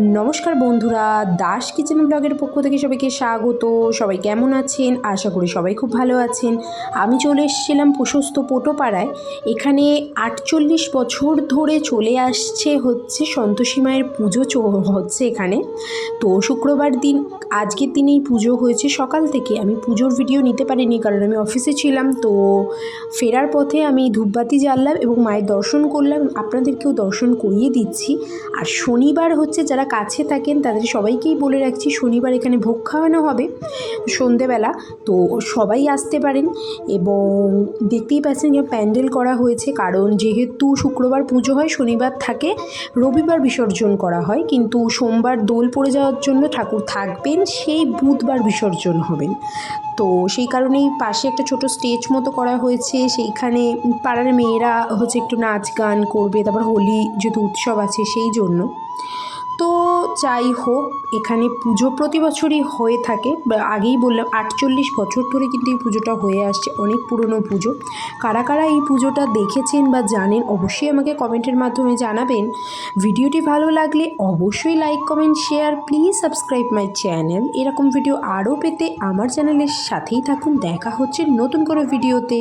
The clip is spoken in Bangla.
নমস্কার বন্ধুরা, দাস কিচেন ব্লগের পক্ষ থেকে সবাইকে স্বাগত। সবাই কেমন আছেন? আশা করি সবাই খুব ভালো আছেন। আমি চলে এসেছিলাম প্রশস্ত পোটোপাড়ায়। এখানে আটচল্লিশ বছর ধরে চলে আসছে হচ্ছে সন্তোষী মায়ের পুজো হচ্ছে এখানে। তো শুক্রবার দিন, আজকের দিনেই পুজো হয়েছে সকাল থেকে। আমি পুজোর ভিডিও নিতে পারিনি কারণ আমি অফিসে ছিলাম। তো ফেরার পথে আমি ধূপবাতি জ্বাললাম এবং মায়ের দর্শন করলাম। আপনাদেরকেও দর্শন করিয়ে দিচ্ছি। আর শনিবার হচ্ছে যারা কাছে থাকেন, তাদের সবাইকেই বলে রাখছি শনিবার এখানে ভোগ খাওয়ানো হবে সন্ধেবেলা। তো সবাই আসতে পারেন এবং দেখতেই পাচ্ছেন যে প্যান্ডেল করা হয়েছে, কারণ যেহেতু শুক্রবার পুজো হয়, শনিবার থাকে, রবিবার বিসর্জন করা হয়। কিন্তু সোমবার দোল পড়ে যাওয়ার জন্য ঠাকুর থাকবেন, সেই বুধবার বিসর্জন হবেন। তো সেই কারণেই পাশে একটা ছোট স্টেজ মতো করা হয়েছে, সেইখানে পাড়ার মেয়েরা হচ্ছে একটু নাচ গান করবে, তারপর হোলি যেহেতু উৎসব আছে সেই জন্য। তো যাই হোক, এখানে পুজো প্রতি বছরই হয়ে থাকে। আগেই বললাম, আটচল্লিশ বছর ধরে কিন্তু এই পুজোটা হয়ে আসছে, অনেক পুরনো পুজো। কারা কারা এই পুজোটা দেখেছেন বা জানেন অবশ্যই আমাকে কমেন্টের মাধ্যমে জানাবেন। ভিডিওটি ভালো লাগলে অবশ্যই like comment share please subscribe my channel এরকম ভিডিও আরও পেতে আমার চ্যানেলের সাথেই থাকুন। দেখা হচ্ছে নতুন কোনো ভিডিওতে